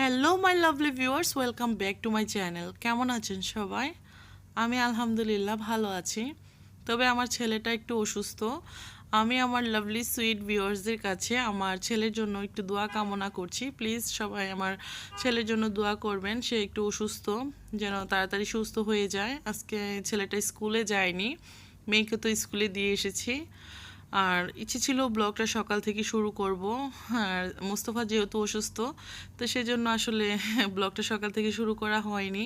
Hello my lovely viewers welcome back to my channel কেমন আছেন সবাই? আমি আলহামদুলিল্লাহ ভালো আছি। তবে আমার ছেলেটা একটু অসুস্থ। আমি আমার লাভলি সুইট ভিউয়ার্সদের কাছে আমার ছেলের জন্য একটু দোয়া কামনা করছি। প্লিজ সবাই আমার ছেলের জন্য দোয়া করবেন। সে একটু অসুস্থ, যেন তাড়াতাড়ি সুস্থ হয়ে যায়। আজকে ছেলেটা স্কুলে যায়নি। মেয়েকে তো স্কুলে দিয়ে এসেছি। আর ইচ্ছে ছিল ব্লগটা সকাল থেকে শুরু করব। আর মোস্তফা যেহেতু অসুস্থ, তো সেজন্য আসলে ব্লগটা সকাল থেকে শুরু করা হয়নি।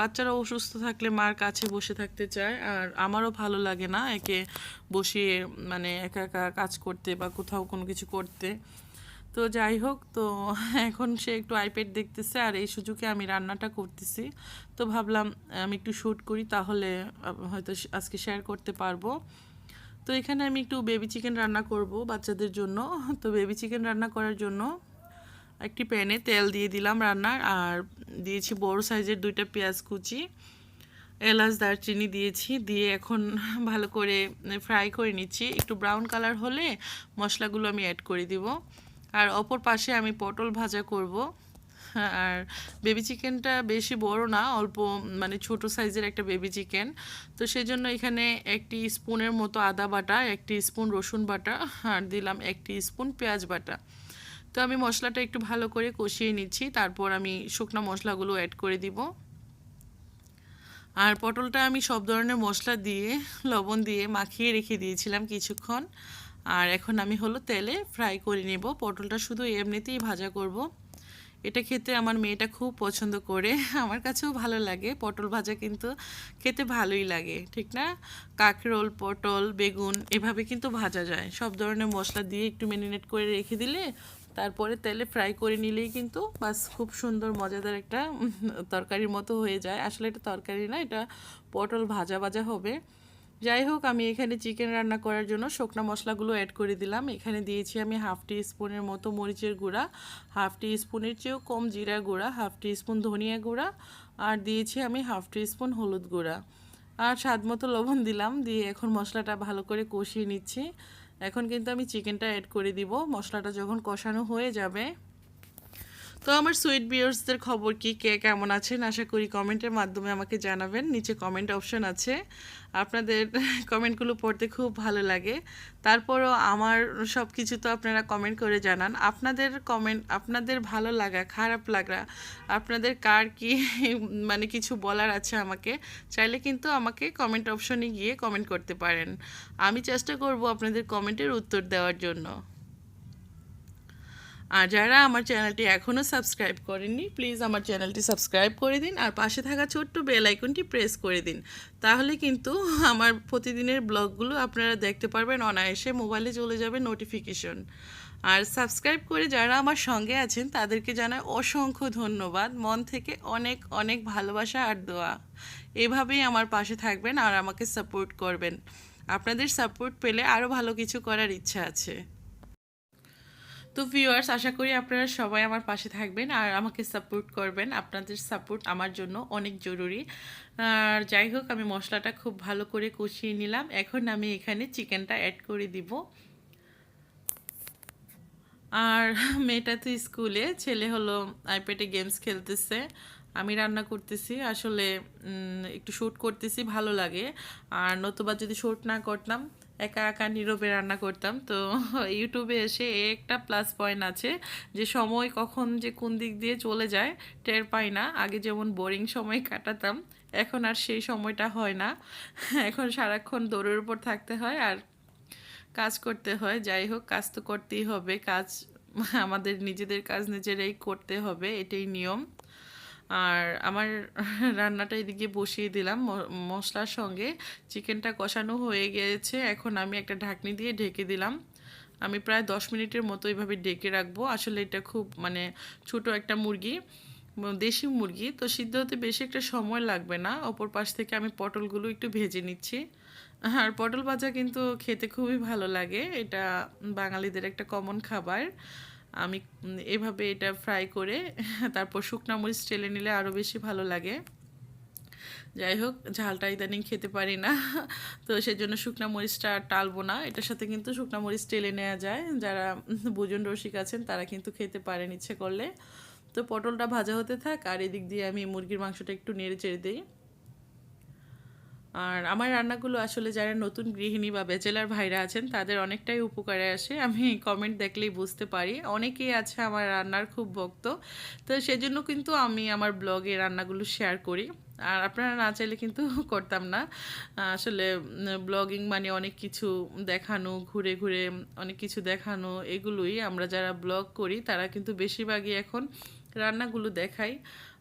বাচ্চারা অসুস্থ থাকলে মার কাছে বসে থাকতে চায়, আর আমারও ভালো লাগে না একে বসিয়ে মানে একা একা কাজ করতে বা কোথাও কোনো কিছু করতে। তো যাই হোক, তো এখন সে একটু আইপ্যাড দেখতেছে আর এই সুযোগে আমি রান্নাটা করতেছি। তো ভাবলাম আমি একটু শ্যুট করি, তাহলে হয়তো আজকে শেয়ার করতে পারব। তো এখানে আমি একটু বেবি চিকেন রান্না করব বাচ্চাদের জন্য। তো বেবি চিকেন রান্না করার জন্য একটি প্যানে তেল দিয়ে দিলাম রান্নার আর দিয়েছি বড় সাইজের দুইটা পেঁয়াজ কুচি, এলাচ, দারচিনি দিয়েছি, দিয়ে এখন ভালো করে ফ্রাই করে নিচ্ছি। একটু ব্রাউন কালার হলে মশলাগুলো আমি অ্যাড করে দিব। আর অপর পাশে আমি পটল ভাজা করব। আর বেবি চিকেনটা বেশি বড় না, অল্প মানে ছোট সাইজের একটা বেবি চিকেন তো সেজন্য এখানে একটি স্পুনের মতো আদা বাটা, একটি স্পুন রসুন বাটা, আর দিলাম একটি স্পুন পেঁয়াজ বাটা। তো আমি মশলাটা একটু ভালো করে কষিয়ে নিচ্ছি, তারপর আমি শুকনো মশলাগুলো অ্যাড করে দিব। আর পটলটা আমি সব ধরনের মশলা দিয়ে, লবণ দিয়ে মাখিয়ে রেখে দিয়েছিলাম কিছুক্ষণ। আর এখন আমি হলো তেলে ফ্রাই করে নেব। পটলটা শুধু এমনিতেই ভাজা করব। এটা খেতে আমার মেয়েটা খুব পছন্দ করে, আমার কাছেও ভালো লাগে। পটল ভাজা কিন্তু খেতে ভালোই লাগে, ঠিক না? কাঁকরোল, পটল, বেগুন, এভাবে কিন্তু ভাজা যায়। সব ধরনের মশলা দিয়ে একটু ম্যারিনেট করে রেখে দিলে, তারপরে তেলে ফ্রাই করে নিলেই কিন্তু বাস খুব সুন্দর, মজাদার একটা তরকারির মতো হয়ে যায়। আসলে এটা তরকারি না, এটা পটল ভাজা ভাজা হবে। যাই হোক আমি এখানে চিকেন রান্না করার জন্য শুকনো মশলাগুলো অ্যাড করে দিলাম। এখানে দিয়েছি আমি হাফ টি স্পুনের মতো মরিচের গুঁড়া হাফ টি স্পুনের চেয়েও কম জিরা গুঁড়া হাফ টি স্পুন ধনিয়া গুঁড়া, আর দিয়েছি আমি হাফ টি স্পুন হলুদ গুঁড়া। আর স্বাদ মতো লবণ দিলাম, দিয়ে এখন মশলাটা ভালো করে কষিয়ে নিচ্ছি। এখন কিন্তু আমি চিকেনটা অ্যাড করে দিব। মশলাটা যখন কষানো হয়ে যাবে তো আমার সুইট বিয়ার্সদের খবর কি? কে কেমন আছেন? আশা করি কমেন্টের মাধ্যমে আমাকে জানাবেন। নিচে কমেন্ট অপশন আছে। আপনাদের কমেন্টগুলো পড়তে খুব ভালো লাগে। তারপরও আমার সব কিছু তো আপনারা কমেন্ট করে জানান। আপনাদের কমেন্ট আপনাদের ভালো লাগা, খারাপ লাগা, আপনাদের কার কি মানে কিছু বলার আছে আমাকে, চাইলে কিন্তু আমাকে কমেন্ট অপশনে গিয়ে কমেন্ট করতে পারেন। আমি চেষ্টা করব আপনাদের কমেন্টের উত্তর দেওয়ার জন্য। আর যারা আমার চ্যানেলটি এখনও সাবস্ক্রাইব করেননি, প্লিজ আমার চ্যানেলটি সাবস্ক্রাইব করে দিন আর পাশে থাকা ছোট্ট বেল আইকনটি প্রেস করে দিন। তাহলে কিন্তু আমার প্রতিদিনের ব্লগগুলো আপনারা দেখতে পারবেন, অনায়াসে মোবাইলে চলে যাবে নোটিফিকেশন। আর সাবস্ক্রাইব করে যারা আমার সঙ্গে আছেন, তাদেরকে জানায় অসংখ্য ধন্যবাদ। মন থেকে অনেক অনেক ভালোবাসা আর দোয়া। এভাবেই আমার পাশে থাকবেন আর আমাকে সাপোর্ট করবেন। আপনাদের সাপোর্ট পেলে আরও ভালো কিছু করার ইচ্ছা আছে। তো ভিউয়ার্স আশা করি আপনারা সবাই আমার পাশে থাকবেন আর আমাকে সাপোর্ট করবেন। আপনাদের সাপোর্ট আমার জন্য অনেক জরুরি। আর যাই হোক, আমি মশলাটা খুব ভালো করে কষিয়ে নিলাম। এখন আমি এখানে চিকেনটা অ্যাড করে দিব। আর মেয়েটা তো স্কুলে ছেলে হলো আইপ্যাডে গেমস খেলতেছে। আমি রান্না করতেছি, আসলে একটু শ্যুট করতেছি, ভালো লাগে। আর নতুবা যদি শ্যুট না করতাম একা একা নীরবে রান্না করতাম। তো ইউটিউবে এসে একটা প্লাস পয়েন্ট আছে যে সময় কখন যে কোন দিক দিয়ে চলে যায় টের পাই না। আগে যেমন বোরিং সময় কাটাতাম, এখন আর সেই সময়টা হয় না। এখন সারাক্ষণ দৌড়ের উপর থাকতে হয় আর কাজ করতে হয়। যাই হোক, কাজ তো করতেই হবে। কাজ আমাদের নিজেদের কাজ নিজেরাই করতে হবে, এটাই নিয়ম। আর আমার রান্নাটা এদিকে বসিয়ে দিলাম। মশলার সঙ্গে চিকেনটা কষানো হয়ে গিয়েছে। এখন আমি একটা ঢাকনি দিয়ে ঢেকে দিলাম। আমি প্রায় দশ মিনিটের মতো এইভাবে ডেকে রাখব। আসলে এটা খুব মানে ছোট একটা মুরগি দেশি মুরগি, তো সিদ্ধ হতে বেশি একটা সময় লাগবে না। অপর পাশ থেকে আমি পটলগুলো একটু ভেজে নিচ্ছি। আর পটল ভাজা কিন্তু খেতে খুবই ভালো লাগে। এটা বাঙালিদের একটা কমন খাবার। আমি এভাবে এটা ফ্রাই করে তারপর শুকনা মরিচ টেলে নিলে আরও বেশি ভালো লাগে। যাই হোক, ঝালটা ইদানিং খেতে পারি না, তো সেজন্য শুকনা মরিচটা টালবো না। এটার সাথে কিন্তু শুকনা মরিচ টেলে নেওয়া যায়। যারা বুজন রসিক আছেন, তারা কিন্তু খেতে পারেন ইচ্ছে করলে। তো পটলটা ভাজা হতে থাক, আর এদিক দিয়ে আমি মুরগির মাংসটা একটু নেড়ে চেড়ে দিই। আর আমার রান্নাগুলো আসলে যারা নতুন গৃহিণী বা ব্যাচেলার ভাইরা আছেন, তাদের অনেকটাই উপকারে আসে। আমি কমেন্ট দেখলেই বুঝতে পারি। অনেকেই আছে আমার রান্নার খুব ভক্ত। তো সেজন্য কিন্তু আমি আমার ব্লগে রান্নাগুলো শেয়ার করি। আর আপনারা না চাইলে কিন্তু করতাম না। আসলে ব্লগিং মানে অনেক কিছু দেখানো, ঘুরে ঘুরে অনেক কিছু দেখানো, এগুলোই আমরা যারা ব্লগ করি, তারা কিন্তু বেশিরভাগই এখন রান্নাগুলো দেখাই।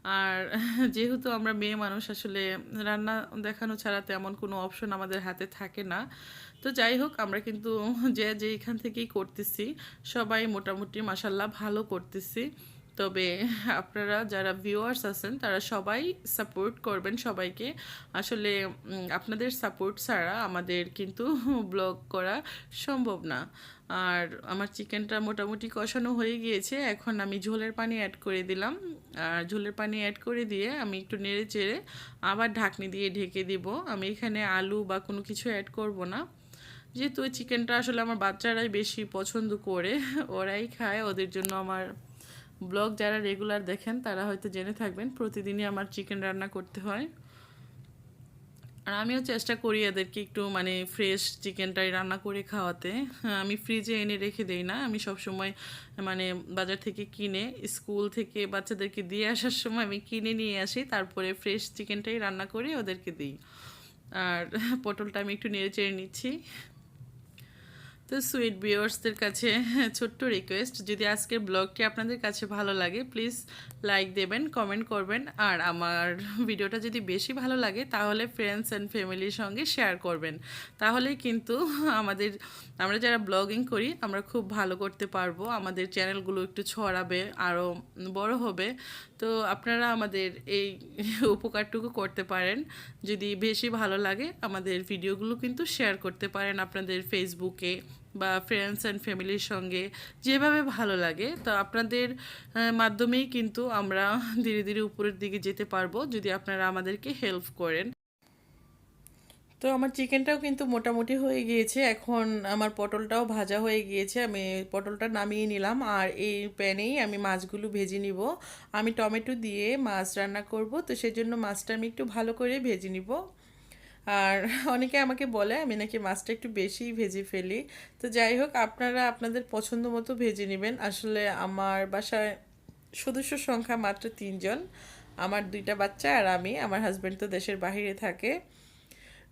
আর যেহেতু আমরা মেয়ে মানুষ, আসলে রান্না দেখানো ছাড়া তেমন কোনো অপশন আমাদের হাতে থাকে না। তো যাই হোক, আমরা কিন্তু যে যে এখান থেকেই করতেছি, সবাই মোটামুটি মাসাল্লাহ ভালো করতেছি। তবে আপনারা যারা ভিউয়ার্স আছেন, তারা সবাই সাপোর্ট করবেন সবাইকে। আসলে আপনাদের সাপোর্ট ছাড়া আমাদের কিন্তু ব্লগ করা সম্ভব না। আর আমার চিকেনটা মোটামুটি কষানো হয়ে গিয়েছে। এখন আমি ঝোলের পানি অ্যাড করে দিলাম। আর ঝোলের পানি অ্যাড করে দিয়ে আমি একটু নেড়ে চেড়ে আবার ঢাকনি দিয়ে ঢেকে দিব। আমি এখানে আলু বা কোনো কিছু অ্যাড করব না। যেহেতু ওই চিকেনটা আসলে আমার বাচ্চারাই বেশি পছন্দ করে, ওরাই খায়, ওদের জন্য আমার ব্লগ যারা রেগুলার দেখেন তারা হয়তো জেনে থাকবেন প্রতিদিনই আমার চিকেন রান্না করতে হয়। আর আমিও চেষ্টা করি এদেরকে একটু মানে ফ্রেশ চিকেনটাই রান্না করে খাওয়াতে। হ্যাঁ, আমি ফ্রিজে এনে রেখে দেই না। আমি সব সময় মানে বাজার থেকে কিনে স্কুল থেকে বাচ্চাদেরকে দিয়ে আসার সময় আমি কিনে নিয়ে আসি তারপরে ফ্রেশ চিকেনটাই রান্না করে ওদেরকে দিই। আর পটলটা আমি একটু নেড়ে চেড়ে নিচ্ছি। তো সুইট ভিউয়ার্সদের কাছে ছোট্ট রিকোয়েস্ট যদি আজকের ব্লগটি আপনাদের কাছে ভালো লাগে প্লিজ লাইক দেবেন কমেন্ট করবেন। আর আমার ভিডিওটা যদি বেশি ভালো লাগে, তাহলে ফ্রেন্ডস অ্যান্ড ফ্যামিলির সঙ্গে শেয়ার করবেন। তাহলেই কিন্তু আমাদের, আমরা যারা ব্লগিং করি, আমরা খুব ভালো করতে পারব। আমাদের চ্যানেলগুলো একটু ছড়াবে আরও বড় হবে। তো আপনারা আমাদের এই উপকারটুকু করতে পারেন। যদি বেশি ভালো লাগে, আমাদের ভিডিওগুলো কিন্তু শেয়ার করতে পারেন আপনাদের ফেসবুকে বা ফ্রেন্ডস অ্যান্ড ফ্যামিলির সঙ্গে যেভাবে ভালো লাগে, তো আপনাদের মাধ্যমেই কিন্তু আমরা ধীরে ধীরে উপরের দিকে যেতে পারব যদি আপনারা আমাদেরকে হেল্প করেন। তো আমার চিকেনটাও কিন্তু মোটামুটি হয়ে গিয়েছে। এখন আমার পটলটাও ভাজা হয়ে গিয়েছে। আমি পটলটা নামিয়ে নিলাম আর এই প্যানেই আমি মাছগুলো ভেজে নিব। আমি টমেটো দিয়ে মাছ রান্না করব, তো সেজন্য মাছটা আমি একটু ভালো করে ভেজে নিব। আর অনেকে আমাকে বলে, আমি নাকি মাছটা একটু বেশি ভেজে ফেলি। তো যাই হোক, আপনারা আপনাদের পছন্দ মতো ভেজে নেবেন। আসলে আমার বাসায় সদস্য সংখ্যা মাত্র তিনজন। আমার দুইটা বাচ্চা আর আমি। আমার হাজব্যান্ড তো দেশের বাহিরে থাকে।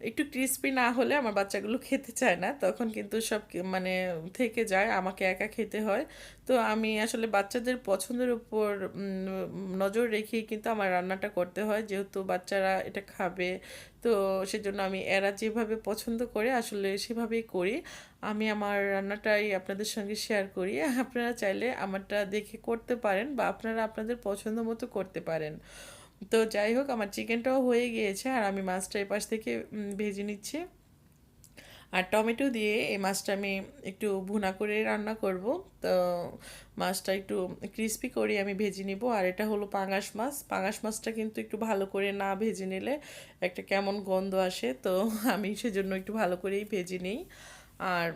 একটু ক্রিস্পি না হলে আমার বাচ্চাগুলো খেতে চায় না। তখন কিন্তু সব মানে থেকে যায়, আমাকে একা খেতে হয়। তো আমি আসলে বাচ্চাদের পছন্দের উপর নজর রেখেই কিন্তু আমার রান্নাটা করতে হয়। যেহেতু বাচ্চারা এটা খাবে, তো সেজন্য আমি এরা যেভাবে পছন্দ করে আসলে সেভাবেই করি। আমি আমার রান্নাটাই আপনাদের সঙ্গে শেয়ার করি। আপনারা চাইলে আমারটা দেখে করতে পারেন বা আপনারা আপনাদের পছন্দ মতো করতে পারেন। তো যাই হোক, আমার চিকেনটাও হয়ে গিয়েছে আর আমি মাছটা এপাশ থেকে ভেজে নিচ্ছি। আর টমেটো দিয়ে এই মাছটা আমি একটু ভুনা করে রান্না করব। তো মাছটা একটু ক্রিস্পি করে আমি ভেজে নিব। আর এটা হলো পাঙাশ মাছ। পাঙাশ মাছটা কিন্তু একটু ভালো করে না ভেজে নিলে একটা কেমন গন্ধ আসে। তো আমি সেজন্য একটু ভালো করেই ভেজে নিই। আর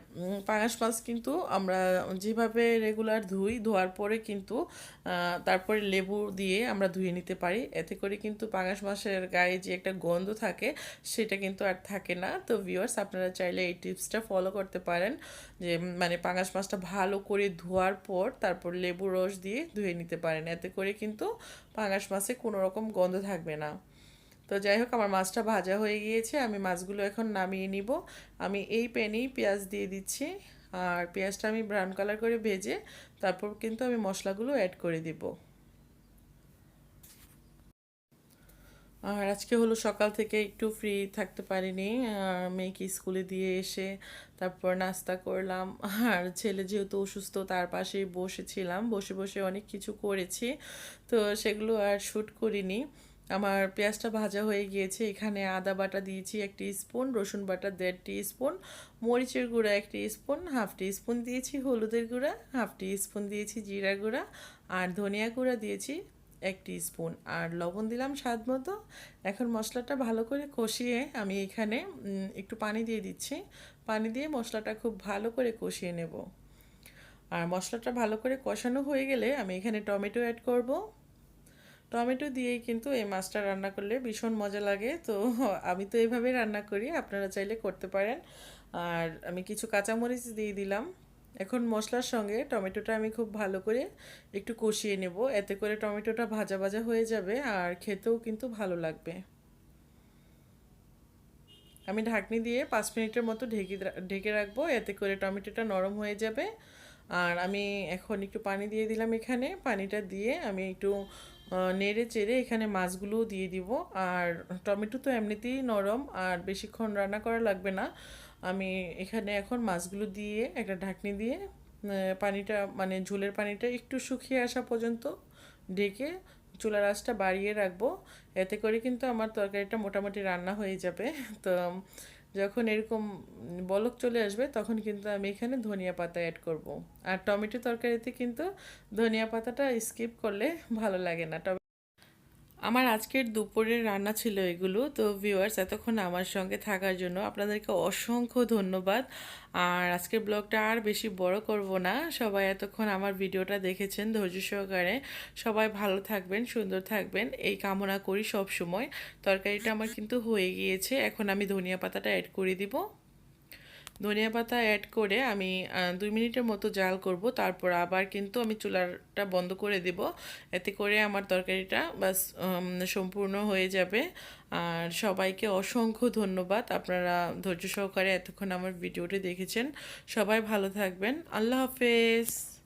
পাঙাশ মাছ কিন্তু আমরা যেভাবে রেগুলার ধুই, ধোয়ার পরে কিন্তু তারপরে লেবু দিয়ে আমরা ধুয়ে নিতে পারি। এতে করে কিন্তু পাঙাশ মাছের গায়ে যে একটা গন্ধ থাকে, সেটা কিন্তু আর থাকে না। তো ভিউয়ার্স আপনারা চাইলে এই টিপসটা ফলো করতে পারেন যে মানে পাঙাশ মাছটা ভালো করে ধোয়ার পর তারপর লেবু রস দিয়ে ধুয়ে নিতে পারেন। এতে করে কিন্তু পাঙাশ মাছে কোনো রকম গন্ধ থাকবে না। তো যাই হোক, আমার মাছটা ভাজা হয়ে গিয়েছে, আমি মাছগুলো এখন নামিয়ে নিব। আমি এই প্যানেই পেঁয়াজ দিয়ে দিচ্ছি, আর পেঁয়াজটা আমি ব্রাউন কালার করে ভেজে তারপর কিন্তু আমি মশলাগুলো অ্যাড করে দিব। আর আজকে হলো সকাল থেকে একটু ফ্রি থাকতে পারিনি মেয়েকে স্কুলে দিয়ে এসে তারপর নাস্তা করলাম। আর ছেলে যেহেতু অসুস্থ, তার পাশেই বসেছিলাম, বসে বসে অনেক কিছু করেছি, তো সেগুলো আর শ্যুট করিনি। আমার পেঁয়াজটা ভাজা হয়ে গিয়েছে। এখানে আদা বাটা দিয়েছি একটি স্পুন, রসুন বাটা দেড় স্পুন মরিচের গুঁড়া একটি স্পুন হাফ স্পুন দিয়েছি, হলুদের গুঁড়া হাফ স্পুন দিয়েছি, জিরা গুঁড়া আর ধনিয়া গুঁড়া দিয়েছি এক স্পুন আর লবণ দিলাম স্বাদ মতো। এখন মশলাটা ভালো করে কষিয়ে আমি এখানে একটু পানি দিয়ে দিচ্ছি। পানি দিয়ে মশলাটা খুব ভালো করে কষিয়ে নেব। আর মশলাটা ভালো করে কষানো হয়ে গেলে আমি এখানে টমেটো অ্যাড করব। টমেটো দিয়েই কিন্তু এই মাছটা রান্না করলে ভীষণ মজা লাগে। তো আমি তো এইভাবে রান্না করি, আপনারা চাইলে করতে পারেন। আর আমি কিছু কাঁচামরিচ দিয়ে দিলাম। এখন মশলার সঙ্গে টমেটোটা আমি খুব ভালো করে একটু কষিয়ে নেব। এতে করে টমেটোটা ভাজা ভাজা হয়ে যাবে আর খেতেও কিন্তু ভালো লাগবে। আমি ঢাকনি দিয়ে পাঁচ মিনিটের মতো ঢেকে ঢেকে রাখব। এতে করে টমেটোটা নরম হয়ে যাবে। আর আমি এখন একটু পানি দিয়ে দিলাম এখানে। পানিটা দিয়ে আমি একটু নেড়ে চেড়ে এখানে মাছগুলোও দিয়ে দিব। আর টমেটো তো এমনিতেই নরম, আর বেশিক্ষণ রান্না করা লাগবে না। আমি এখানে এখন মাছগুলো দিয়ে, একটা ঢাকনি দিয়ে পানিটা মানে ঝোলের পানিটা একটু শুকিয়ে আসা পর্যন্ত ঢেকে চুলার আঁচটা বাড়িয়ে রাখব। এতে করে কিন্তু আমার তরকারিটা মোটামুটি রান্না হয়ে যাবে। তো যখন এরকম বলক চলে আসবে, তখন কিন্তু আমি এখানে ধনিয়া পাতা অ্যাড করব। আর টমেটো তরকারিতে কিন্তু ধনিয়া পাতাটা স্কিপ করলে ভালো লাগে না আমার আজকের দুপুরের রান্না ছিল এগুলো। তো ভিউয়ার্স এতক্ষণ আমার সঙ্গে থাকার জন্য আপনাদেরকে অসংখ্য ধন্যবাদ। আর আজকের ব্লগটা আর বেশি বড় করব না। সবাই এতক্ষণ আমার ভিডিওটা দেখেছেন ধৈর্য সহকারে। সবাই ভালো থাকবেন, সুন্দর থাকবেন। এই কামনা করি সব সময় তরকারিটা আমার কিন্তু হয়ে গিয়েছে। এখন আমি ধনিয়া পাতাটা অ্যাড করে দিব। ধনিয়া পাতা অ্যাড করে আমি দুই মিনিটের মতো জাল করব। তারপর আবার কিন্তু আমি চুলাটা বন্ধ করে দেব। এতে করে আমার তরকারিটা বাস সম্পূর্ণ হয়ে যাবে। আর সবাইকে অসংখ্য ধন্যবাদ। আপনারা ধৈর্য সহকারে এতক্ষণ আমার ভিডিওটি দেখেছেন। সবাই ভালো থাকবেন। আল্লাহ হাফেজ।